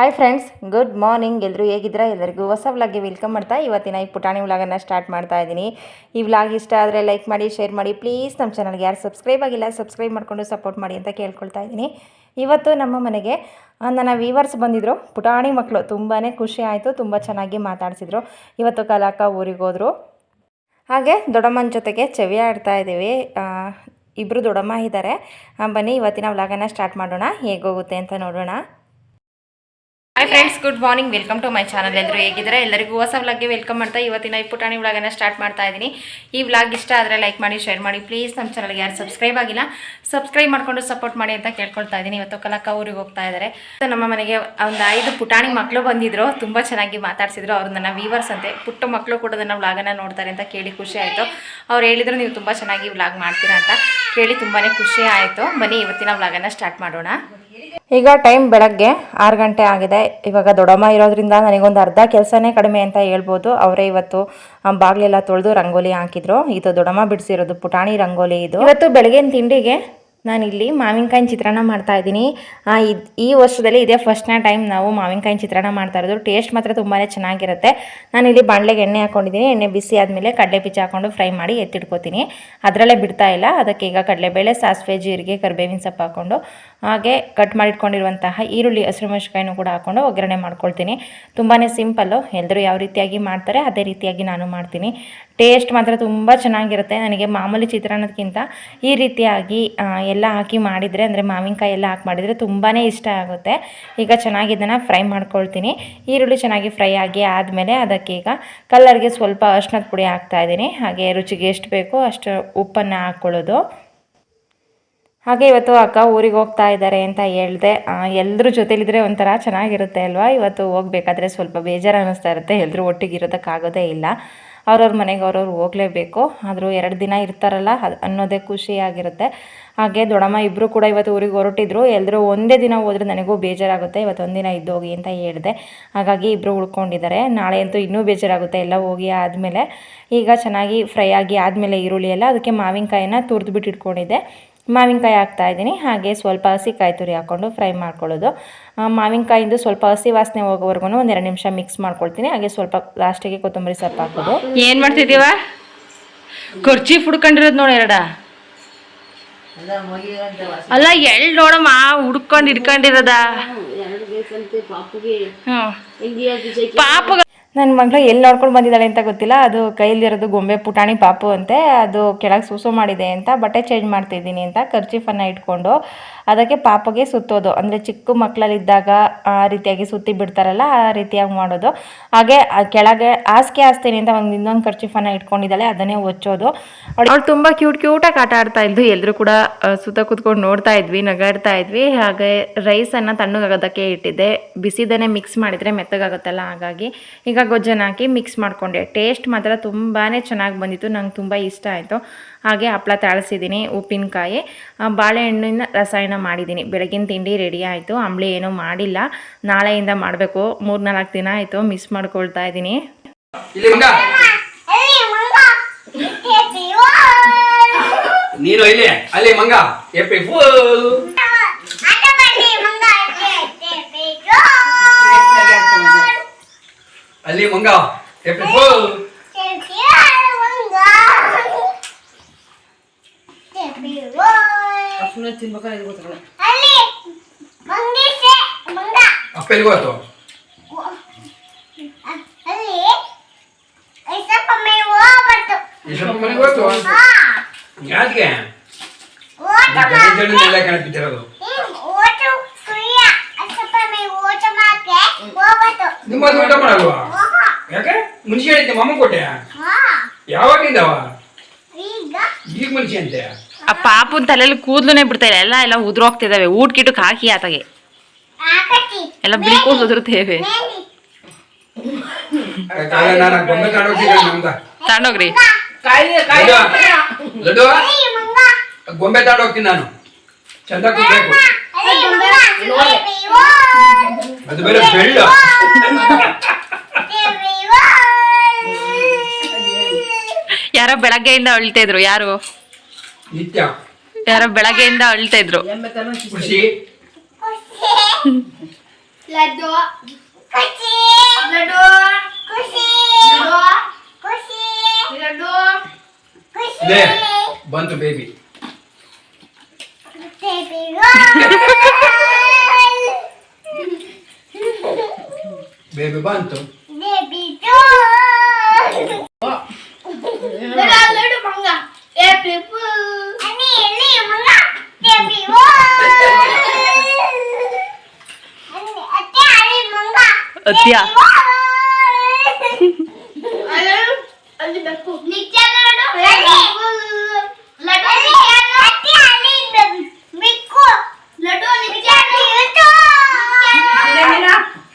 Hi friends good morning ಎಲ್ಲರೂ ಹೇಗಿದ್ದೀರಾ? ಎಲ್ಲರಿಗೂ ಹೊಸ ವ್ಲಾಗ್ಗೆ ವೆಲ್ಕಮ್ ಮಾಡ್ತಾ ಇವತ್ತಿನ ಈ ಪುಟಾಣಿ ವ್ಲಾಗನ್ನು ಸ್ಟಾರ್ಟ್ ಮಾಡ್ತಾ ಇದ್ದೀನಿ. ಈ ವ್ಲಾಗ್ ಇಷ್ಟ ಆದರೆ ಲೈಕ್ ಮಾಡಿ ಶೇರ್ ಮಾಡಿ. ಪ್ಲೀಸ್ ನಮ್ಮ ಚಾನಲ್ಗೆ ಯಾರು ಸಬ್ಸ್ಕ್ರೈಬ್ ಆಗಿಲ್ಲ ಸಬ್ಸ್ಕ್ರೈಬ್ ಮಾಡಿಕೊಂಡು ಸಪೋರ್ಟ್ ಮಾಡಿ ಅಂತ ಕೇಳ್ಕೊಳ್ತಾ ಇದ್ದೀನಿ. ಇವತ್ತು ನಮ್ಮ ಮನೆಗೆ ನನ್ನ ವೀವರ್ಸ್ ಬಂದಿದ್ದರು ಪುಟಾಣಿ ಮಕ್ಕಳು ತುಂಬಾ ಖುಷಿ ಆಯಿತು, ತುಂಬ ಚೆನ್ನಾಗಿ ಮಾತಾಡಿಸಿದ್ರು. ಇವತ್ತು ಕಲಾಕ ಊರಿಗೆ ಹೋದರು. ಹಾಗೆ ದೊಡ್ಡಮ್ಮನ ಜೊತೆಗೆ ಚವಿ ಆಡ್ತಾ ಇದ್ದೀವಿ. ಇಬ್ಬರು ದೊಡ್ಡಮ್ಮ ಇದ್ದಾರೆ. ಬನ್ನಿ, ಇವತ್ತಿನ ವ್ಲಾಗನ್ನು ಸ್ಟಾರ್ಟ್ ಮಾಡೋಣ. ಹೇಗೋಗುತ್ತೆ ಅಂತ ನೋಡೋಣ. Hi friends good morning welcome to my channel ಎಲ್ಲರೂ ಹೇಗಿದ್ದಾರೆ? ಎಲ್ಲರಿಗೂ ಹೊಸ ವ್ಲಾಗ್ಗೆ ವೆಲ್ಕಮ್ ಮಾಡ್ತಾ ಇವತ್ತಿನ ಈ ಪುಟಾಣಿ ವ್ಲಾಗನ್ನು ಸ್ಟಾರ್ಟ್ ಮಾಡ್ತಾ ಇದ್ದೀನಿ. ಈ ವ್ಲಾಗ್ ಇಷ್ಟ ಆದರೆ ಲೈಕ್ ಮಾಡಿ ಶೇರ್ ಮಾಡಿ. ಪ್ಲೀಸ್ ನಮ್ಮ ಚಾನಲ್ಗೆ ಯಾರು ಸಬ್ಸ್ಕ್ರೈಬ್ ಆಗಿಲ್ಲ ಸಬ್ಸ್ಕ್ರೈಬ್ ಮಾಡಿಕೊಂಡು ಸಪೋರ್ಟ್ ಮಾಡಿ ಅಂತ ಕೇಳ್ಕೊಳ್ತಾ ಇದ್ದೀನಿ. ಇವತ್ತು ಕಲಕ ಊರಿಗೆ ಹೋಗ್ತಾ ಇದ್ದಾರೆ. ನಮ್ಮ ಮನೆಗೆ ಒಂದು ಐದು ಪುಟಾಣಿ ಮಕ್ಕಳು ಬಂದಿದ್ರು. ತುಂಬ ಚೆನ್ನಾಗಿ ಮಾತಾಡ್ಸಿದ್ರು ಅವರು ನನ್ನ ವೀವರ್ಸ್ ಅಂತೆ. ಪುಟ್ಟ ಮಕ್ಕಳು ಕೂಡ ನನ್ನ ವ್ಲಾಗನ್ನು ನೋಡ್ತಾರೆ ಅಂತ ಕೇಳಿ ಖುಷಿ ಆಯಿತು. ಅವ್ರು ಹೇಳಿದ್ರು ನೀವು ತುಂಬ ಚೆನ್ನಾಗಿ ವ್ಲಾಗ್ ಮಾಡ್ತೀರಾ ಅಂತ ಕೇಳಿ ತುಂಬಾ ಖುಷಿ ಆಯಿತು. ಬನ್ನಿ, ಇವತ್ತಿನ ವ್ಲಾಗನ್ನು ಸ್ಟಾರ್ಟ್ ಮಾಡೋಣ. ಈಗ ಟೈಮ್ ಬೆಳಗ್ಗೆ ಆರು ಗಂಟೆ ಆಗಿದೆ. ಇವಾಗ ದೊಡ್ಡಮ್ಮ ಇರೋದ್ರಿಂದ ನನಗೊಂದು ಅರ್ಧ ಕೆಲಸನೇ ಕಡಿಮೆ ಅಂತ ಹೇಳ್ಬೋದು. ಅವರೇ ಇವತ್ತು ಬಾಗಿಲೆಲ್ಲ ತೊಳೆದು ರಂಗೋಲಿ ಹಾಕಿದ್ರು. ಇದು ದೊಡ್ಡಮ್ಮ ಬಿಡಿಸಿರೋದು ಪುಟಾಣಿ ರಂಗೋಲಿ ಇದು. ಇವತ್ತು ಬೆಳಗಿನ ತಿಂಡಿಗೆ ನಾನಿಲ್ಲಿ ಮಾವಿನಕಾಯಿ ಚಿತ್ರಾನ್ನ ಮಾಡ್ತಾ ಇದ್ದೀನಿ. ಈ ವರ್ಷದಲ್ಲಿ ಇದೇ ಫಸ್ಟ್ನ ಟೈಮ್ ನಾವು ಮಾವಿನಕಾಯಿ ಚಿತ್ರಾನ್ನ ಮಾಡ್ತಾ ಇರೋದು. ಟೇಸ್ಟ್ ಮಾತ್ರ ತುಂಬಾ ಚೆನ್ನಾಗಿರುತ್ತೆ. ನಾನಿಲ್ಲಿ ಬಾಣಲೆಗೆ ಎಣ್ಣೆ ಹಾಕೊಂಡಿದ್ದೀನಿ. ಎಣ್ಣೆ ಬಿಸಿ ಆದಮೇಲೆ ಕಡಲೆ ಬೀಜ ಹಾಕೊಂಡು ಫ್ರೈ ಮಾಡಿ ಎತ್ತಿಟ್ಕೋತೀನಿ. ಅದರಲ್ಲೇ ಬಿಡ್ತಾ ಇಲ್ಲ. ಅದಕ್ಕೆ ಈಗ ಕಡಲೆಬೇಳೆ, ಸಾಸಿವೆ, ಜೀರಿಗೆ, ಕರಿಬೇವಿನ ಸೊಪ್ಪು ಹಾಕ್ಕೊಂಡು ಹಾಗೆ ಕಟ್ ಮಾಡಿಟ್ಕೊಂಡಿರುವಂತಹ ಈರುಳ್ಳಿ, ಹಸಿರು ಕೂಡ ಹಾಕ್ಕೊಂಡು ಒಗ್ಗರಣೆ ಮಾಡ್ಕೊಳ್ತೀನಿ. ತುಂಬಾ ಸಿಂಪಲ್ಲು ಎಲ್ಲರೂ ಯಾವ ರೀತಿಯಾಗಿ ಮಾಡ್ತಾರೆ ಅದೇ ರೀತಿಯಾಗಿ ನಾನು ಮಾಡ್ತೀನಿ. ಟೇಸ್ಟ್ ಮಾತ್ರ ತುಂಬ ಚೆನ್ನಾಗಿರುತ್ತೆ. ನನಗೆ ಮಾಮೂಲಿ ಚಿತ್ರಾನ್ನಕ್ಕಿಂತ ಈ ರೀತಿಯಾಗಿ ಎಲ್ಲ ಹಾಕಿ ಮಾಡಿದರೆ, ಅಂದರೆ ಮಾವಿನಕಾಯಿ ಎಲ್ಲ ಹಾಕಿ ಮಾಡಿದರೆ ತುಂಬಾ ಇಷ್ಟ ಆಗುತ್ತೆ. ಈಗ ಚೆನ್ನಾಗಿ ಇದನ್ನು ಫ್ರೈ ಮಾಡ್ಕೊಳ್ತೀನಿ. ಈರುಳ್ಳಿ ಚೆನ್ನಾಗಿ ಫ್ರೈ ಆಗಿ ಆದಮೇಲೆ ಅದಕ್ಕೆ ಈಗ ಕಲ್ಲರ್ಗೆ ಸ್ವಲ್ಪ ಅರ್ಶಿನದ ಪುಡಿ ಹಾಕ್ತಾ ಇದ್ದೀನಿ. ಹಾಗೆ ರುಚಿಗೆ ಎಷ್ಟು ಬೇಕೋ ಅಷ್ಟು ಉಪ್ಪನ್ನು ಹಾಕ್ಕೊಳ್ಳೋದು. ಹಾಗೆ ಇವತ್ತು ಅಕ್ಕ ಊರಿಗೆ ಹೋಗ್ತಾ ಇದ್ದಾರೆ ಅಂತ ಹೇಳಿದೆ. ಎಲ್ಲರ ಜೊತೆಲಿದ್ರೆ ಒಂಥರ ಚೆನ್ನಾಗಿರುತ್ತೆ ಅಲ್ವಾ? ಇವತ್ತು ಹೋಗ್ಬೇಕಾದ್ರೆ ಸ್ವಲ್ಪ ಬೇಜಾರು ಅನ್ನಿಸ್ತಾ ಇರುತ್ತೆ. ಎಲ್ಲರೂ ಒಟ್ಟಿಗೆ ಇರೋದಕ್ಕಾಗೋದೇ ಇಲ್ಲ. ಅವ್ರವ್ರ ಮನೆಗೆ ಅವ್ರವ್ರು ಹೋಗಲೇಬೇಕು. ಆದರೂ ಎರಡು ದಿನ ಇರ್ತಾರಲ್ಲ, ಅದು ಅನ್ನೋದೇ ಖುಷಿಯಾಗಿರುತ್ತೆ ಹಾಗೆ ದೊಡ್ಡಮ್ಮ ಇಬ್ಬರು ಕೂಡ ಇವತ್ತು ಊರಿಗೆ ಹೊರಟಿದ್ರು. ಎಲ್ಲರೂ ಒಂದೇ ದಿನ ಹೋದರೆ ನನಗೂ ಬೇಜಾರಾಗುತ್ತೆ. ಇವತ್ತು ಒಂದಿನ ಇದ್ದು ಹೋಗಿ ಅಂತ ಹೇಳಿದೆ. ಹಾಗಾಗಿ ಇಬ್ಬರು ಉಳ್ಕೊಂಡಿದ್ದಾರೆ. ನಾಳೆ ಅಂತೂ ಇನ್ನೂ ಬೇಜಾರಾಗುತ್ತೆ. ಎಲ್ಲ ಹೋಗಿ ಆದಮೇಲೆ ಈಗ ಚೆನ್ನಾಗಿ ಫ್ರೈ ಆಗಿ ಆದಮೇಲೆ ಈರುಳ್ಳಿ ಎಲ್ಲ, ಅದಕ್ಕೆ ಮಾವಿನಕಾಯಿನ ತುರಿದು ಬಿಟ್ಟು ಇಟ್ಕೊಂಡಿದ್ದೆ ಮಾವಿನಕಾಯಿ ಹಾಕ್ತಾ ಇದ್ದೀನಿ. ಹಾಗೆ ಸ್ವಲ್ಪ ಹಸಿ ಕಾಯಿ ತುರಿ ಹಾಕ್ಕೊಂಡು ಫ್ರೈ ಮಾಡ್ಕೊಳ್ಳೋದು. ಮಾವಿನಕಾಯಿಂದು ಸ್ವಲ್ಪ ಹಸಿ ವಾಸನೆ ಹೋಗೋವರೆಗೂ ಒಂದು ಎರಡು ನಿಮಿಷ ಮಿಕ್ಸ್ ಮಾಡ್ಕೊಳ್ತೀನಿ. ಹಾಗೆ ಸ್ವಲ್ಪ ಲಾಸ್ಟಿಗೆ ಕೊತ್ತಂಬರಿ ಸೊಪ್ಪು ಹಾಕೋದು. ಏನು ಮಾಡ್ತಿದ್ದೀವ? ಖರ್ಚಿ ಫುಡ್ಕೊಂಡಿರೋದು ನೋಡಿ ಎರಡ. ಅಲ್ಲ ಎಳ್ ನೋಡಮ್ಮ ಹುಡ್ಕೊಂಡು ಹಿಡ್ಕೊಂಡಿರೋದ. ಹ್ಮ್ ಪಾಪ ನನ್ನ ಮಗಳು ಎಲ್ಲಿ ನೋಡ್ಕೊಂಡು ಬಂದಿದ್ದಾಳೆ ಅಂತ ಗೊತ್ತಿಲ್ಲ. ಅದು ಕೈಲಿರೋದು ಗೊಂಬೆ ಪುಟಾಣಿ ಪಾಪು ಅಂತೆ. ಅದು ಕೆಳಗೆ ಸೂಸು ಮಾಡಿದೆ ಅಂತ ಬಟ್ಟೆ ಚೇಂಜ್ ಮಾಡ್ತಿದ್ದೀನಿ ಅಂತ ಕರ್ಚೀಫನ್ನು ಇಟ್ಕೊಂಡು ಅದಕ್ಕೆ ಪಾಪಗೆ ಸುತ್ತೋದು. ಅಂದರೆ ಚಿಕ್ಕ ಮಕ್ಕಳಲ್ಲಿದ್ದಾಗ ಆ ರೀತಿಯಾಗಿ ಸುತ್ತಿ ಬಿಡ್ತಾರಲ್ಲ, ಆ ರೀತಿಯಾಗಿ ಮಾಡೋದು. ಹಾಗೆ ಕೆಳಗೆ ಹಾಸಿಗೆ ಹಾಸ್ತೀನಿ ಅಂತ ಒಂದು ಇನ್ನೊಂದು ಕರ್ಚೀಫನ್ನು ಇಟ್ಕೊಂಡಿದ್ದಾಳೆ, ಅದನ್ನೇ ಒಚ್ಚೋದು. ಅವಳು ತುಂಬ ಕ್ಯೂಟ್ ಕ್ಯೂಟಾಗಿ ಆಟ ಆಡ್ತಾ ಇದ್ದು ಎಲ್ಲರೂ ಕೂಡ ಸುತ್ತ ಕೂತ್ಕೊಂಡು ನೋಡ್ತಾ ಇದ್ವಿ, ನಗಾಡ್ತಾ ಇದ್ವಿ. ಹಾಗೆ ರೈಸನ್ನು ತಣ್ಣಗಾಗೋದಕ್ಕೆ ಇಟ್ಟಿದ್ದೆ. ಬಿಸಿದನ್ನೇ ಮಿಕ್ಸ್ ಮಾಡಿದರೆ ಮೆತ್ತಗಾಗುತ್ತಲ್ಲ, ಹಾಗಾಗಿ ಈಗ ಗೊಜ್ಜನ್ನು ಹಾಕಿ ಮಿಕ್ಸ್ ಮಾಡಿಕೊಂಡೆ. ಟೇಸ್ಟ್ ಮಾತ್ರ ತುಂಬಾ ಚೆನ್ನಾಗಿ ಬಂದಿತ್ತು. ನಂಗೆ ತುಂಬ ಇಷ್ಟ ಆಯಿತು. ಹಾಗೆ ಹಪ್ಪಳ ತಾಳಿಸಿದ್ದೀನಿ, ಉಪ್ಪಿನಕಾಯಿ ಬಾಳೆಹಣ್ಣಿನ ರಸಾಯನ ಮಾಡಿದ್ದೀನಿ. ಬೆಳಗಿನ ತಿಂಡಿ ರೆಡಿ ಆಯಿತು, ಅಂಬಳಿ ಏನೂ ಮಾಡಿಲ್ಲ. ನಾಳೆಯಿಂದ ಮಾಡಬೇಕು. ಮೂರು ನಾಲ್ಕು ದಿನ ಆಯಿತು ಮಿಸ್ ಮಾಡ್ಕೊಳ್ತಾ ಇದ್ದೀನಿ. ಅಲ್ಲಿ ಮಂಗ. ಎಪ್ಪಿ ಫುಲ್. ಅಪ್ಪ ಎಲ್ಲಿಗೆ ಹೋಯ್ತು ಎಷ್ಟಪ್ಪ ಮನೆಗೆ ಹೋಯ್ತು ಯಾಕೆ? ಎಲ್ಲ ನಿಮ್ಮ ಊಟ ಮಾಡಲ್ವಾ? ಯಾಕೆ? ಮುನ್ಸಿ ಹೇಳಿದ್ದೆ ಮಾಮ ಕೊಟ್ಟೆ ಯಾವಾಗಿಂದವ ಈಗ? ಮುನ್ಸಿ ಅಂತೆ. ಆ ಪಾಪನ್ ತಲೆಯಲ್ಲಿ ಕೂದ್ಲುನೇ ಬಿಡ್ತಾ ಇಲ್ಲ. ಎಲ್ಲ ಎಲ್ಲ ಉದುರೋಗ್ತಿದ್ದಾವೆ ಊಟ ಗಿಟಕ್ ಹಾಕಿ ಆತಗೆ. ಎಲ್ಲ ಬಿಳಿ ಕೂದಲು ಉದುರ್ತೇವೆ ತಗೊಂಡೋಗ್ರಿ ಗೊಂಬೆ ತಗೊಂಡೋಗ್ತೀನಿ ನಾನು. ಚಂದ ಕೂತ್ಬೇಕು. ಅದು ಬೇರೆ ಬೆಳ್ಳು ಯಾರೋ ಬೆಳಗ್ಗೆಯಿಂದ ಅಳ್ತಾ ಇದ್ರು ಯಾರು? ನಿತ್ಯ. ಯಾರೋ ಬೆಳಗ್ಗೆಯಿಂದ ಅಳ್ತಾ ಇದ್ರು. ಖುಷಿ. ಲಡ್ಡು. ಖುಷಿ. ಲಡ್ಡು. ಖುಷಿ. ಖುಷಿ. ಲಡ್ಡು. ಖುಷಿ. ಲೇ ಬಂತು ಬೇಬಿ. ಬೇಬಿ ಬೇಬಿ ಬಂತು. ಬೇಬಿ ಲಡ್ಡು ಮಂಗ ಏಪಿ ಅನಿ ಎಲ್ಲಿ ಮಂಗ ಬೇಬಿ ಅನಿ ಅತ್ತೆ ಅಲ್ಲಿ ಮಂಗ ಅತ್ಯ. ಅಲ್ಲಿ ಬೇಕು ನಿತ್ಯ ಲಡ್ಡು ಲಡ್ಡು ಅತ್ತೆ ಅಲ್ಲಿ ಬೇಕು ಲಡ್ಡು ನಿತ್ಯ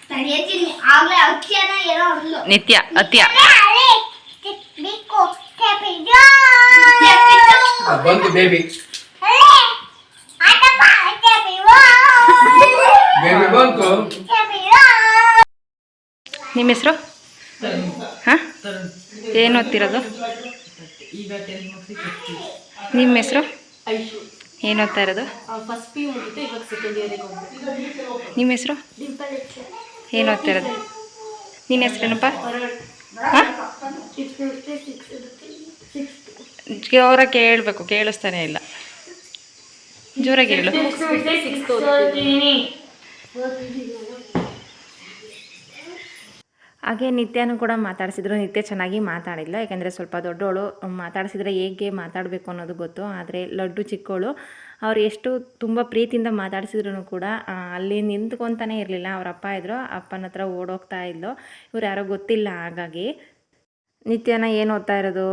ತಡೆಯತೀನಿ ಆಗ್ಲೇ ಅಕ್ಕಿಯನ್ನ ಏನೋ ಅಂದ್ಲು ನಿತ್ಯ ಅತ್ಯ ಬೇಕು ಆ, ಬಂತು ಬೇಬಿ ಬೇಬಿ ಬಂತು ನಿಮ್ಮ ಹೆಸರು? ಹಾಂ? ಏನು ಓದ್ತಿರೋದು? ನಿಮ್ಮ ಹೆಸರು? ಏನು ಓದ್ತಾ ಇರೋದು? ನಿಮ್ಮ ಹೆಸರು? ಏನು ಓದ್ತಾ ಇರೋದು? ನಿನ್ನ ಹೆಸರೇನಪ್ಪ? ಹಾಂ? ಜೋರಾಗಿ ಕೇಳಬೇಕು, ಕೇಳಿಸ್ತಾನೆ ಇಲ್ಲ. ಜೋರಾಗಿ ಹೇಳು. ಹಾಗೆ ನಿತ್ಯನೂ ಕೂಡ ಮಾತಾಡಿಸಿದ್ರು. ನಿತ್ಯ ಚೆನ್ನಾಗಿ ಮಾತಾಡಿಲ್ಲ. ಯಾಕೆಂದರೆ ಸ್ವಲ್ಪ ದೊಡ್ಡವಳು ಮಾತಾಡಿಸಿದ್ರೆ ಹೇಗೆ ಮಾತಾಡಬೇಕು ಅನ್ನೋದು ಗೊತ್ತು. ಆದರೆ ಲಡ್ಡು ಚಿಕ್ಕವಳು ಅವ್ರು ಎಷ್ಟು ತುಂಬ ಪ್ರೀತಿಯಿಂದ ಮಾತಾಡಿಸಿದ್ರು ಕೂಡ ಅಲ್ಲಿ ನಿಂತ್ಕೊತಾನೆ ಇರಲಿಲ್ಲ. ಅವ್ರ ಅಪ್ಪ ಇದ್ರು. ಅಪ್ಪನ ಹತ್ರ ಓಡೋಗ್ತಾ ಇದ್ಲು. ಇವ್ರು ಯಾರೋ ಗೊತ್ತಿಲ್ಲ ಹಾಗಾಗಿ. ನಿತ್ಯನ ಏನು ಓದ್ತಾ ಇರೋದು?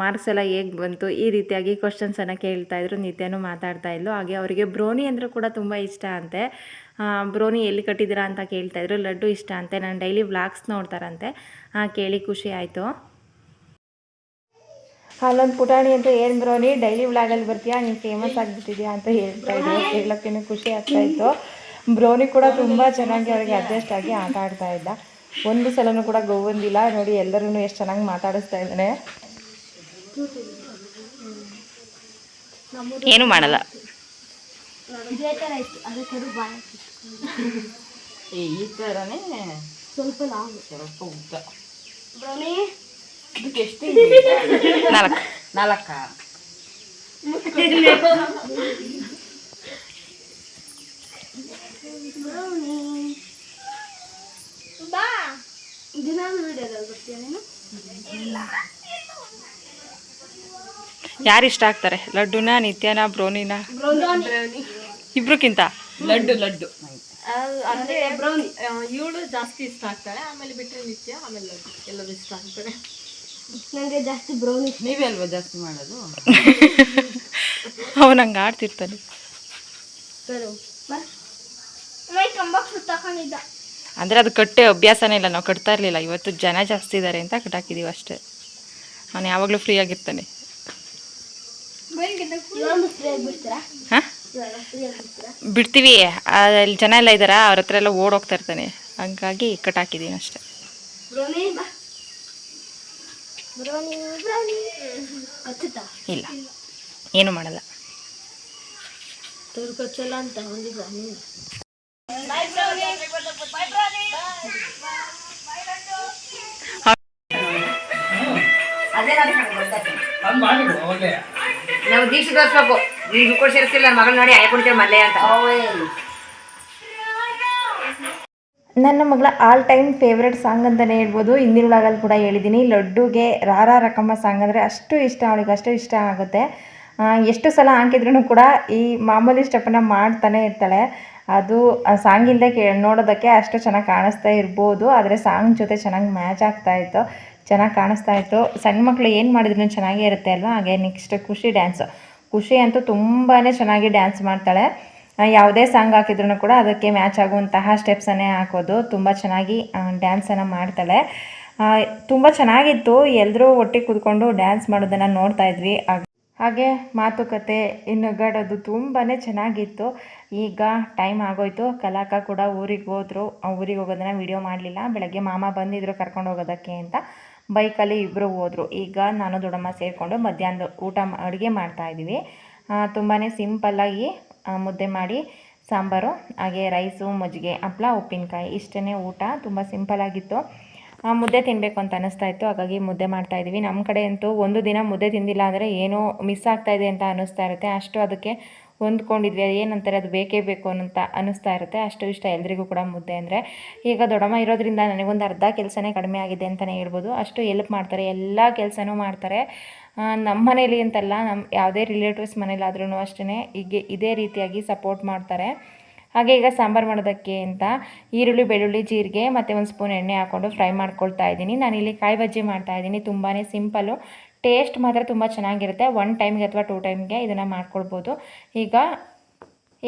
ಮಾರ್ಕ್ಸ್ ಎಲ್ಲ ಹೇಗೆ ಬಂತು? ಈ ರೀತಿಯಾಗಿ ಕ್ವಶನ್ಸನ್ನು ಕೇಳ್ತಾ ಇದ್ರು. ನಿತ್ಯನೂ ಮಾತಾಡ್ತಾ ಇದ್ಲು. ಹಾಗೆ ಅವರಿಗೆ ಬ್ರೋನಿ ಅಂದರೆ ಕೂಡ ತುಂಬ ಇಷ್ಟ ಅಂತೆ. ಬ್ರೋನಿ ಎಲ್ಲಿ ಕಟ್ಟಿದ್ದೀರಾ ಅಂತ ಕೇಳ್ತಾ ಇದ್ರು. ಲಡ್ಡು ಇಷ್ಟ ಅಂತೆ. ನಾನು ಡೈಲಿ ವ್ಲಾಗ್ಸ್ ನೋಡ್ತಾರಂತೆ. ಆ, ಕೇಳಿ ಖುಷಿ ಆಯಿತು. ಅಲ್ಲೊಂದು ಪುಟಾಣಿ ಅಂತ ಏನು ಬ್ರೋನಿ ಡೈಲಿ ವ್ಲಾಗಲ್ಲಿ ಬರ್ತೀಯಾ? ನೀನು ಫೇಮಸ್ ಆಗಿಬಿಟ್ಟಿದ್ಯಾ ಅಂತ ಹೇಳ್ತಾ ಇದ್ರು. ಕೇಳೋಕ್ಕೇನು ಖುಷಿ ಆಗ್ತಾ ಇತ್ತು. ಬ್ರೋನಿ ಕೂಡ ತುಂಬ ಚೆನ್ನಾಗಿ ಅವ್ರಿಗೆ ಅಡ್ಜಸ್ಟ್ ಆಗಿ ಆಟ ಆಡ್ತಾ ಇದ್ದ. ಒಂದು ಸಲನೂ ಕೂಡ ಗೋವಂದಿಲ್ಲ. ನೋಡಿ ಎಲ್ಲರೂ ಎಷ್ಟು ಚೆನ್ನಾಗಿ ಮಾತಾಡಿಸ್ತಾ ಇದ್ದಾನೆ. ಏನು ಮಾಡಲ್ಲ. ಈ ಥರನೇ ಸ್ವಲ್ಪ ಲಾಂಗ್ ಸ್ವಲ್ಪ ಉದ್ದ. ಬ್ರೌನಿ ಇದಕ್ಕೆ ಎಷ್ಟು ನಾಲ್ಕು. ನಾಲ್ಕ. ಬಾ. ಇದನ್ನ ವಿಡಿಯೋದಲ್ಲಿ ಬರ್ತೀಯ ನೀನು? ಯಾರು ಇಷ್ಟ ಆಗ್ತಾರೆ? ಲಡ್ಡುನ ನಿತ್ಯನ ಬ್ರೋನಿನ? ಇಬ್ರಕ್ಕಿಂತ? ಲಡ್ಡು ಲಡ್ಡು. ಅಂದ್ರೆ ಬ್ರೌನಿ ಇವಳು ಜಾಸ್ತಿ ಇಷ್ಟ ಆಗ್ತಾಳೆ ಆಮೇಲೆ ಬಿಟ್ಟರೆ ನಿತ್ಯ ಆಮೇಲೆ ಲಡ್ಡು. ಎಲ್ಲರೂ ಇಷ್ಟ ಆಗ್ತಾರೆ. ನನಗೆ ಜಾಸ್ತಿ ಬ್ರೌನಿ ನೀವೇ ಅಲ್ವಾ ಜಾಸ್ತಿ ಮಾಡೋದು? ಅವನು ಹಂಗೆ ಆಡ್ತಿರ್ತಾನೆ. ಅಂದರೆ ಅದು ಕಟ್ಟೆ ಅಭ್ಯಾಸನೇ ಇಲ್ಲ ನಾವು ಕಟ್ತಾ ಇರಲಿಲ್ಲ. ಇವತ್ತು ಜನ ಜಾಸ್ತಿ ಇದ್ದಾರೆ ಅಂತ ಕಟ್ಟಾಕಿದೀವಿ ಅಷ್ಟೇ. ಅವನು ಯಾವಾಗಲೂ ಫ್ರೀ ಆಗಿರ್ತಾನೆ. ಹಾಂ? ಬಿಡ್ತೀವಿ. ಅಲ್ಲಿ ಜನ ಎಲ್ಲ ಇದ್ದಾರಾ ಅವ್ರ ಹತ್ರ ಎಲ್ಲ ಓಡೋಗ್ತಾ ಇರ್ತಾನೆ. ಹಂಗಾಗಿ ಕಟ್ ಹಾಕಿದ್ದೀನಿ ಅಷ್ಟೆ. ಇಲ್ಲ. ಏನು ಮಾಡಲ್ಲ. ಅಂತ ಅದೇ ನಾವು ದೀಕ್ಷೆ ತೋರಿಸ್ಬೇಕು ನೀನು ಕೂಡ ಸೇರಿಸಿಲ್ಲ ಮಗಳು ನೋಡಿ ಮಲ್ಲೆ ಅಂತ. ನನ್ನ ಮಗಳ ಆಲ್ ಟೈಮ್ ಫೇವ್ರೆಟ್ ಸಾಂಗ್ ಅಂತಲೇ ಹೇಳ್ಬೋದು. ಹಿಂದಿನ ವ್ಲಾಗಲ್ಲಿ ಕೂಡ ಹೇಳಿದ್ದೀನಿ. ಲಡ್ಡುಗೆ ರಾರಾ ರಕಮ್ಮ ಸಾಂಗ್ ಅಂದರೆ ಅಷ್ಟು ಇಷ್ಟ, ಅವಳಿಗೆ ಅಷ್ಟು ಇಷ್ಟ ಆಗುತ್ತೆ. ಎಷ್ಟು ಸಲ ಹಾಕಿದ್ರೂ ಕೂಡ ಈ ಮಾಮೂಲಿ ಸ್ಟೆಪ್ಪನ್ನು ಮಾಡ್ತಾನೆ ಇರ್ತಾಳೆ. ಅದು ಸಾಂಗಿಂದ ಕೇ, ನೋಡೋದಕ್ಕೆ ಅಷ್ಟು ಚೆನ್ನಾಗಿ ಕಾಣಿಸ್ತಾ ಇರ್ಬೋದು. ಆದರೆ ಸಾಂಗ್ ಜೊತೆ ಚೆನ್ನಾಗಿ ಮ್ಯಾಚ್ ಆಗ್ತಾ ಇತ್ತು. ಚೆನ್ನಾಗಿ ಕಾಣಿಸ್ತಾ ಇತ್ತು. ಸಣ್ಣ ಮಕ್ಕಳು ಏನು ಮಾಡಿದ್ರು ಚೆನ್ನಾಗೇ ಇರುತ್ತೆ ಅಲ್ವಾ? ಹಾಗೆ ನೆಕ್ಸ್ಟ್ ಖುಷಿ ಡ್ಯಾನ್ಸು ಖುಷಿ ಅಂತೂ ತುಂಬಾ ಚೆನ್ನಾಗಿ ಡ್ಯಾನ್ಸ್ ಮಾಡ್ತಾಳೆ. ಯಾವುದೇ ಸಾಂಗ್ ಹಾಕಿದ್ರು ಕೂಡ ಅದಕ್ಕೆ ಮ್ಯಾಚ್ ಆಗುವಂತಹ ಸ್ಟೆಪ್ಸನ್ನೇ ಹಾಕೋದು. ತುಂಬ ಚೆನ್ನಾಗಿ ಡ್ಯಾನ್ಸನ್ನು ಮಾಡ್ತಾಳೆ. ತುಂಬ ಚೆನ್ನಾಗಿತ್ತು. ಎಲ್ಲರೂ ಒಟ್ಟಿಗೆ ಕೂತ್ಕೊಂಡು ಡ್ಯಾನ್ಸ್ ಮಾಡೋದನ್ನು ನೋಡ್ತಾ ಇದ್ವಿ. ಹಾಗೆ ಮಾತುಕತೆ ನಗಾಡೋದು ತುಂಬಾ ಚೆನ್ನಾಗಿತ್ತು. ಈಗ ಟೈಮ್ ಆಗೋಯ್ತು. ಕಲಾಕ ಕೂಡ ಊರಿಗೆ ಹೋದರು. ಊರಿಗೆ ಹೋಗೋದನ್ನ ವೀಡಿಯೋ ಮಾಡಲಿಲ್ಲ. ಬೆಳಗ್ಗೆ ಮಾಮ ಬಂದಿದ್ರು ಕರ್ಕೊಂಡು ಹೋಗೋದಕ್ಕೆ ಅಂತ. ಬೈಕಲ್ಲಿ ಇಬ್ಬರು ಹೋದರು. ಈಗ ನಾನು ದೊಡ್ಡಮ್ಮ ಸೇರಿಕೊಂಡು ಮಧ್ಯಾಹ್ನದ ಊಟ ಅಡುಗೆ ಮಾಡ್ತಾಯಿದ್ದೀವಿ ತುಂಬಾ ಸಿಂಪಲ್ಲಾಗಿ ಮುದ್ದೆ ಮಾಡಿ, ಸಾಂಬಾರು, ಹಾಗೆ ರೈಸು, ಮಜ್ಜಿಗೆ, ಹಪ್ಳ, ಉಪ್ಪಿನಕಾಯಿ ಇಷ್ಟೇ ಊಟ. ತುಂಬ ಸಿಂಪಲ್ಲಾಗಿತ್ತು ಮುದ್ದೆ ತಿನ್ನಬೇಕು ಅಂತ ಅನ್ನಿಸ್ತಾ ಇತ್ತು. ಹಾಗಾಗಿ ಮುದ್ದೆ ಮಾಡ್ತಾ ಇದ್ದೀವಿ. ನಮ್ಮ ಕಡೆ ಅಂತೂ ಒಂದು ದಿನ ಮುದ್ದೆ ತಿಂದಿಲ್ಲ ಅಂದರೆ ಏನೋ ಮಿಸ್ ಆಗ್ತಾ ಇದೆ ಅಂತ ಅನ್ನಿಸ್ತಾ ಇರುತ್ತೆ. ಅಷ್ಟು ಅದಕ್ಕೆ ಹೊಂದ್ಕೊಂಡಿದ್ವಿ ಏನಂತಾರೆ, ಅದು ಬೇಕೇ ಬೇಕು ಅಂತ ಅನ್ನಿಸ್ತಾ ಇರುತ್ತೆ. ಅಷ್ಟು ಇಷ್ಟ ಎಲ್ರಿಗೂ ಕೂಡ ಮುದ್ದೆ ಅಂದರೆ. ಈಗ ದೊಡ್ಡಮ್ಮ ಇರೋದ್ರಿಂದ ನನಗೊಂದು ಅರ್ಧ ಕೆಲಸನೇ ಕಡಿಮೆ ಆಗಿದೆ ಅಂತಲೇ ಹೇಳ್ಬೋದು. ಅಷ್ಟು ಎಲ್ಪ್ ಮಾಡ್ತಾರೆ, ಎಲ್ಲ ಕೆಲಸನೂ ಮಾಡ್ತಾರೆ. ನಮ್ಮ ಮನೇಲಿ ಅಂತಲ್ಲ ನಮ್ಮ ಯಾವುದೇ ರಿಲೇಟಿವ್ಸ್ ಮನೇಲಾದ್ರೂ ಅಷ್ಟೇ ಹೀಗೆ ಇದೇ ರೀತಿಯಾಗಿ ಸಪೋರ್ಟ್ ಮಾಡ್ತಾರೆ. ಹಾಗೆ ಈಗ ಸಾಂಬಾರು ಮಾಡೋದಕ್ಕೆ ಅಂತ ಈರುಳ್ಳಿ, ಬೆಳ್ಳುಳ್ಳಿ, ಜೀರಿಗೆ ಮತ್ತು ಒಂದು ಸ್ಪೂನ್ ಎಣ್ಣೆ ಹಾಕ್ಕೊಂಡು ಫ್ರೈ ಮಾಡ್ಕೊಳ್ತಾ ಇದ್ದೀನಿ. ನಾನಿಲ್ಲಿ ಕಾಯಿ ಬಜ್ಜಿ ಮಾಡ್ತಾ ಇದ್ದೀನಿ ತುಂಬಾ ಸಿಂಪಲ್ಲು ಟೇಸ್ಟ್ ಮಾತ್ರ ತುಂಬ ಚೆನ್ನಾಗಿರುತ್ತೆ. ಒನ್ ಟೈಮ್ಗೆ ಅಥವಾ ಟೂ ಟೈಮ್ಗೆ ಇದನ್ನು ಮಾಡ್ಕೊಳ್ಬೋದು. ಈಗ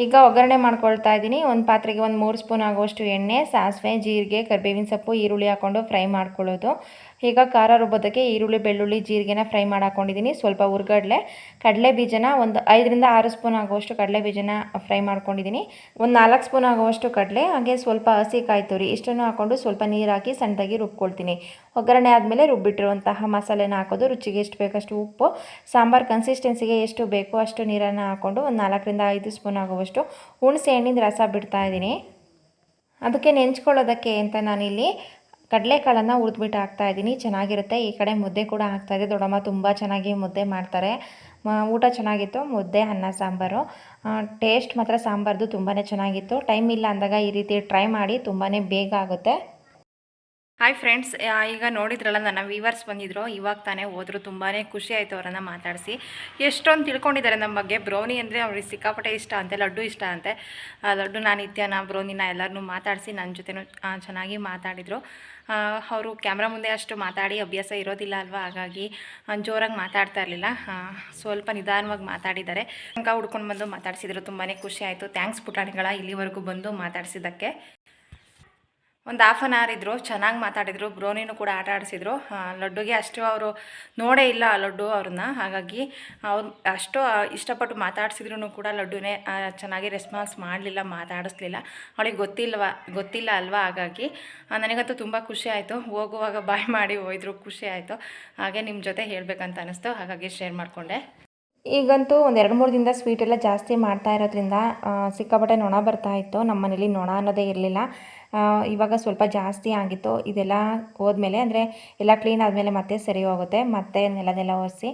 ಈಗ ಒಗ್ಗರಣೆ ಮಾಡ್ಕೊಳ್ತಾ ಇದ್ದೀನಿ ಒಂದು ಪಾತ್ರೆಗೆ ಒಂದು ಮೂರು ಸ್ಪೂನ್ ಆಗುವಷ್ಟು ಎಣ್ಣೆ, ಸಾಸಿವೆ, ಜೀರಿಗೆ, ಕರಿಬೇವಿನ ಸೊಪ್ಪು, ಈರುಳ್ಳಿ ಹಾಕ್ಕೊಂಡು ಫ್ರೈ ಮಾಡ್ಕೊಳ್ಳೋದು. ಈಗ ಖಾರ ರುಬ್ಬೋದಕ್ಕೆ ಈರುಳ್ಳಿ, ಬೆಳ್ಳುಳ್ಳಿ, ಜೀರಿಗೆನ ಫ್ರೈ ಮಾಡಾಕೊಂಡಿದ್ದೀನಿ ಸ್ವಲ್ಪ ಹುರ್ಗಡ್ಲೆ, ಕಡಲೆ ಬೀಜನ ಒಂದು ಐದರಿಂದ ಆರು ಸ್ಪೂನ್ ಆಗುವಷ್ಟು ಕಡಲೆ ಬೀಜನ ಫ್ರೈ ಮಾಡ್ಕೊಂಡಿದ್ದೀನಿ ಒಂದು ನಾಲ್ಕು ಸ್ಪೂನ್ ಆಗುವಷ್ಟು ಕಡಲೆ, ಹಾಗೆ ಸ್ವಲ್ಪ ಹಸಿ ಕಾಯಿ ತುರಿ ಇಷ್ಟನ್ನು ಹಾಕ್ಕೊಂಡು ಸ್ವಲ್ಪ ನೀರು ಹಾಕಿ ಸಣ್ಣದಾಗಿ ರುಬ್ಕೊಳ್ತೀನಿ. ಒಗ್ಗರಣೆ ಆದಮೇಲೆ ರುಬ್ಬಿಟ್ಟಿರುವಂತಹ ಮಸಾಲೆನ ಹಾಕೋದು. ರುಚಿಗೆ ಎಷ್ಟು ಬೇಕಷ್ಟು ಉಪ್ಪು, ಸಾಂಬಾರು ಕನ್ಸಿಸ್ಟೆನ್ಸಿಗೆ ಎಷ್ಟು ಬೇಕೋ ಅಷ್ಟು ನೀರನ್ನು ಹಾಕ್ಕೊಂಡು ಒಂದು ನಾಲ್ಕರಿಂದ ಐದು ಸ್ಪೂನ್ ಆಗುವಷ್ಟು ಹುಣಸೆ ಹಣ್ಣಿನ ರಸ ಬಿಡ್ತಾ ಇದ್ದೀನಿ. ಅದಕ್ಕೆ ನೆಂಚ್ಕೊಳ್ಳೋದಕ್ಕೆ ಅಂತ ನಾನಿಲ್ಲಿ ಕಡಲೆಕಾಳನ್ನು ಹಾಕ್ತಾ ಇದ್ದೀನಿ. ಚೆನ್ನಾಗಿರುತ್ತೆ. ಈ ಕಡೆ ಮುದ್ದೆ ಕೂಡ ಹಾಕ್ತಾಯಿದ್ದೆ ದೊಡ್ಡಮ್ಮ ತುಂಬ ಚೆನ್ನಾಗಿ ಮುದ್ದೆ ಮಾಡ್ತಾರೆ. ಊಟ ಚೆನ್ನಾಗಿತ್ತು. ಮುದ್ದೆ, ಅನ್ನ, ಸಾಂಬಾರು. ಟೇಸ್ಟ್ ಮಾತ್ರ ಸಾಂಬಾರ್ದು. ತುಂಬಾ ಚೆನ್ನಾಗಿತ್ತು. ಟೈಮ್ ಇಲ್ಲ ಅಂದಾಗ ಈ ರೀತಿ ಟ್ರೈ ಮಾಡಿ ತುಂಬಾ ಬೇಗ ಆಗುತ್ತೆ. ಹಾಯ್ ಫ್ರೆಂಡ್ಸ್ ಈಗ ನೋಡಿದ್ರಲ್ಲ, ನನ್ನ ವೀವರ್ಸ್ ಬಂದಿದ್ರು, ಇವಾಗ ತಾನೇ ಹೋದ್ರು ತುಂಬಾ ಖುಷಿ ಆಯಿತು ಅವರನ್ನು ಮಾತಾಡಿಸಿ. ಎಷ್ಟೊಂದು ತಿಳ್ಕೊಂಡಿದ್ದಾರೆ ನಮ್ಮ ಬಗ್ಗೆ. ಬ್ರೌನಿ ಅಂದರೆ ಅವ್ರಿಗೆ ಸಿಕ್ಕಾಪಟ್ಟೆ ಇಷ್ಟ ಅಂತೆ, ಲಡ್ಡು ಇಷ್ಟ ಅಂತೆ. ಲಡ್ಡು ನಾನು ನಿತ್ಯನ ಬ್ರೌನಿನ ಎಲ್ಲರನ್ನೂ ಮಾತಾಡಿಸಿ ನನ್ನ ಜೊತೆನೂ ಚೆನ್ನಾಗಿ ಮಾತಾಡಿದರು. ಅವರು ಕ್ಯಾಮ್ರಾ ಮುಂದೆ ಅಷ್ಟು ಮಾತಾಡಿ ಅಭ್ಯಾಸ ಇರೋದಿಲ್ಲ ಅಲ್ವಾ? ಹಾಗಾಗಿ ಜೋರಾಗಿ ಮಾತಾಡ್ತಾ ಇರಲಿಲ್ಲ. ಸ್ವಲ್ಪ ನಿಧಾನವಾಗಿ ಮಾತಾಡಿದ್ದಾರೆ. ತನಕ ಹುಡ್ಕೊಂಡು ಬಂದು ಮಾತಾಡಿಸಿದ್ರು ತುಂಬಾ ಖುಷಿ ಆಯಿತು. ಥ್ಯಾಂಕ್ಸ್ ಪುಟಾಣಿಗಳ ಇಲ್ಲಿವರೆಗೂ ಬಂದು ಮಾತಾಡಿಸಿದ್ದಕ್ಕೆ. ಒಂದು ಹಾಫ್ ಅನ್ ಅವರ್ ಇದ್ದರು ಚೆನ್ನಾಗಿ ಮಾತಾಡಿದರು, ಬ್ರೋನಿನೂ ಕೂಡ ಆಟ ಆಡಿಸಿದ್ರು. ಲಡ್ಡುಗೆ ಅಷ್ಟು ಅವರು ನೋಡೇ ಇಲ್ಲ ಆ ಲಡ್ಡು ಅವ್ರನ್ನ. ಹಾಗಾಗಿ ಅವ್ರು ಅಷ್ಟು ಇಷ್ಟಪಟ್ಟು ಮಾತಾಡಿಸಿದ್ರು ಕೂಡ ಲಡ್ಡುನೇ ಚೆನ್ನಾಗಿ ರೆಸ್ಪಾನ್ಸ್ ಮಾಡಲಿಲ್ಲ, ಮಾತಾಡಿಸ್ಲಿಲ್ಲ. ಅವಳಿಗೆ ಗೊತ್ತಿಲ್ವ, ಗೊತ್ತಿಲ್ಲ ಅಲ್ವಾ? ಹಾಗಾಗಿ ನನಗಂತೂ ತುಂಬ ಖುಷಿ ಆಯಿತು. ಹೋಗುವಾಗ ಬಾಯ್ ಮಾಡಿ ಹೋಯ್ದ್ರು, ಖುಷಿ ಆಯಿತು. ಹಾಗೆ ನಿಮ್ಮ ಜೊತೆ ಹೇಳಬೇಕಂತ ಅನ್ನಿಸ್ತು ಹಾಗಾಗಿ ಶೇರ್ ಮಾಡಿಕೊಂಡೆ. ಈಗಂತೂ ಒಂದು ಎರಡು ಮೂರು ದಿನದ ಸ್ವೀಟ್ ಎಲ್ಲ ಜಾಸ್ತಿ ಮಾಡ್ತಾ ಇರೋದ್ರಿಂದ ಸಿಕ್ಕಾಪಟ್ಟೆ ನೊಣ ಬರ್ತಾ ಇತ್ತು. ನಮ್ಮ ಮನೇಲಿ ನೊಣ ಅನ್ನೋದೇ ಇರಲಿಲ್ಲ. ಇವಾಗ ಸ್ವಲ್ಪ ಜಾಸ್ತಿ ಆಗಿತ್ತು. ಇದೆಲ್ಲ ಹೋದ್ಮೇಲೆ ಅಂದರೆ ಎಲ್ಲ ಕ್ಲೀನ್ ಆದಮೇಲೆ ಮತ್ತೆ ಸರಿ ಹೋಗುತ್ತೆ. ಮತ್ತೆ ನೆಲದೆಲ್ಲ ಒರೆಸಿ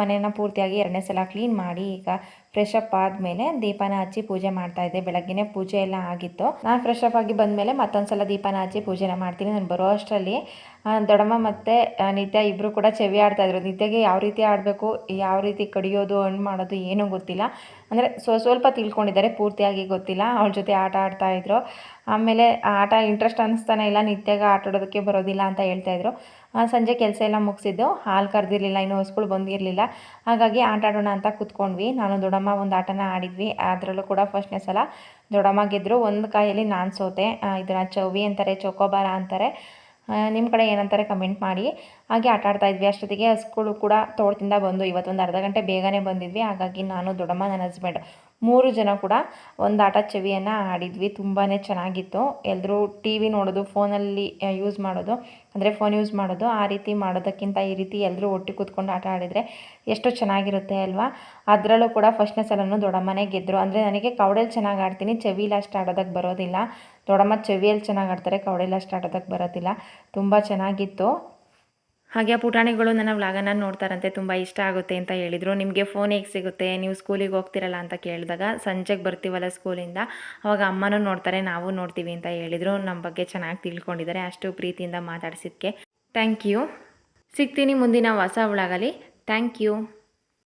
ಮನೇನ ಪೂರ್ತಿಯಾಗಿ ಎರಡನೇ ಸಲ ಕ್ಲೀನ್ ಮಾಡಿ ಈಗ ಫ್ರೆಶ್ ಅಪ್ ಆದಮೇಲೆ ದೀಪನ ಹಚ್ಚಿ ಪೂಜೆ ಮಾಡ್ತಾ ಇದ್ದೆ. ಬೆಳಗ್ಗೆನೆ ಪೂಜೆ ಎಲ್ಲ ಆಗಿತ್ತು. ನಾನು ಫ್ರೆಶ್ ಅಪ್ ಆಗಿ ಬಂದಮೇಲೆ ಮತ್ತೊಂದು ಸಲ ದೀಪನ ಹಚ್ಚಿ ಪೂಜೆನ ಮಾಡ್ತೀನಿ. ನಾನು ಬರೋ ಅಷ್ಟರಲ್ಲಿ ದೊಡಮ್ಮ ದೊಡ್ಡಮ್ಮ ಮತ್ತು ನಿತ್ಯ ಇಬ್ಬರು ಕೂಡ ಚೆವಿ ಆಡ್ತಾ ಇದ್ರು. ನಿತ್ಯಗೆ ಯಾವ ರೀತಿ ಆಡಬೇಕು, ಯಾವ ರೀತಿ ಕಡಿಯೋದು, ಹಣ್ಣು ಮಾಡೋದು ಏನೂ ಗೊತ್ತಿಲ್ಲ. ಅಂದರೆ ಸ್ವ, ಸ್ವಲ್ಪ ತಿಳ್ಕೊಂಡಿದ್ದಾರೆ, ಪೂರ್ತಿಯಾಗಿ ಗೊತ್ತಿಲ್ಲ. ಅವಳ ಜೊತೆ ಆಟ ಆಡ್ತಾ ಇದ್ರು. ಆಮೇಲೆ ಆಟ ಇಂಟ್ರೆಸ್ಟ್ ಅನ್ನಿಸ್ತಾನೆ ಇಲ್ಲ. ನಿತ್ಯಾಗ ಆಟ ಆಡೋದಕ್ಕೆ ಬರೋದಿಲ್ಲ ಅಂತ ಹೇಳ್ತಾಯಿದ್ರು ಸಂಜೆ ಕೆಲಸ ಎಲ್ಲ ಮುಗಿಸಿದ್ದು, ಹಾಲು ಕರೆದಿರಲಿಲ್ಲ, ಇನ್ನು ಹೊಸ್ಗಳು ಬಂದಿರಲಿಲ್ಲ. ಹಾಗಾಗಿ ಆಟ ಆಡೋಣ ಅಂತ ಕೂತ್ಕೊಂಡ್ವಿ. ನಾನು, ದೊಡ್ಡಮ್ಮ ಒಂದು ಆಟನ ಆಡಿದ್ವಿ. ಅದರಲ್ಲೂ ಕೂಡ ಫಸ್ಟ್ನೇ ಸಲ ದೊಡ್ಡಮ್ಮ ಗೆದ್ದರು ಒಂದು ಕಾಯಲ್ಲಿ ನಾನು ಸೋತೆ. ಇದನ್ನು ಚೌವಿ ಅಂತಾರೆ, ಚೌಕೋಬಾರ ಅಂತಾರೆ. ನಿಮ್ಮ ಕಡೆ ಏನಂತಾರೆ ಕಮೆಂಟ್ ಮಾಡಿ. ಹಾಗೆ ಆಟ ಆಡ್ತಾ ಇದ್ವಿ. ಅಷ್ಟೊತ್ತಿಗೆ ಹಸ್ಗಳು ಕೂಡ ತೋಟದಿಂದ ಬಂದು, ಇವತ್ತೊಂದು ಅರ್ಧ ಗಂಟೆ ಬೇಗನೆ ಬಂದಿದ್ವಿ. ಹಾಗಾಗಿ ನಾನು, ದೊಡ್ಡಮ್ಮ, ನನ್ನ ಹಸ್ಬೆಂಡ್ ಮೂರು ಜನ ಕೂಡ ಒಂದು ಆಟ ಚೆವಿಯನ್ನು ಆಡಿದ್ವಿ ತುಂಬಾ ಚೆನ್ನಾಗಿತ್ತು. ಎಲ್ಲರೂ ಟಿ ವಿ ನೋಡೋದು, ಫೋನಲ್ಲಿ ಯೂಸ್ ಮಾಡೋದು, ಅಂದರೆ ಫೋನ್ ಯೂಸ್ ಮಾಡೋದು, ಆ ರೀತಿ ಮಾಡೋದಕ್ಕಿಂತ ಈ ರೀತಿ ಎಲ್ಲರೂ ಒಟ್ಟಿಗೆ ಕೂತ್ಕೊಂಡು ಆಟ ಆಡಿದರೆ ಎಷ್ಟು ಚೆನ್ನಾಗಿರುತ್ತೆ ಅಲ್ವಾ? ಅದರಲ್ಲೂ ಕೂಡ ಫಸ್ಟ್ನೇ ಸಲನು ದೊಡ್ಡಮ್ಮನೇ ಗೆದ್ದರು ಅಂದರೆ ನನಗೆ ಕವಡೆಯಲ್ಲಿ ಚೆನ್ನಾಗಿ ಆಡ್ತೀನಿ ಚೆವಿಲಿ ಅಷ್ಟು ಆಡೋದಕ್ಕೆ ಬರೋದಿಲ್ಲ. ದೊಡ್ಡಮ್ಮ ಚೆವಿಯಲ್ಲಿ ಚೆನ್ನಾಗಿ ಆಡ್ತಾರೆ ಕವಡೆಯಲ್ಲಿ ಅಷ್ಟು ಆಡೋದಕ್ಕೆ ಬರೋದಿಲ್ಲ. ತುಂಬ ಚೆನ್ನಾಗಿತ್ತು. ಹಾಗೆ ಆ ಪುಟಾಣಿಗಳು ನನ್ನ ವ್ಲಾಗನ್ನು ನೋಡ್ತಾರಂತೆ, ತುಂಬ ಇಷ್ಟ ಆಗುತ್ತೆ ಅಂತ ಹೇಳಿದರು. ನಿಮಗೆ ಫೋನ್ ಹೇಗೆ ಸಿಗುತ್ತೆ? ನೀವು ಸ್ಕೂಲಿಗೆ ಹೋಗ್ತಿರಲ್ಲ ಅಂತ ಕೇಳಿದಾಗ, ಸಂಜೆಗೆ ಬರ್ತೀವಲ್ಲ ಸ್ಕೂಲಿಂದ ಅವಾಗ ಅಮ್ಮನೂ ನೋಡ್ತಾರೆ, ನಾವು ನೋಡ್ತೀವಿ ಅಂತ ಹೇಳಿದರು. ನಮ್ಮ ಬಗ್ಗೆ ಚೆನ್ನಾಗಿ ತಿಳ್ಕೊಂಡಿದ್ದಾರೆ, ಅಷ್ಟು ಪ್ರೀತಿಯಿಂದ ಮಾತಾಡಿಸಿದ್ದಕ್ಕೆ ಥ್ಯಾಂಕ್ ಯು ಸಿಗ್ತೀನಿ ಮುಂದಿನ ಹೊಸ ವ್ಲಾಗಲ್ಲಿ. Thank you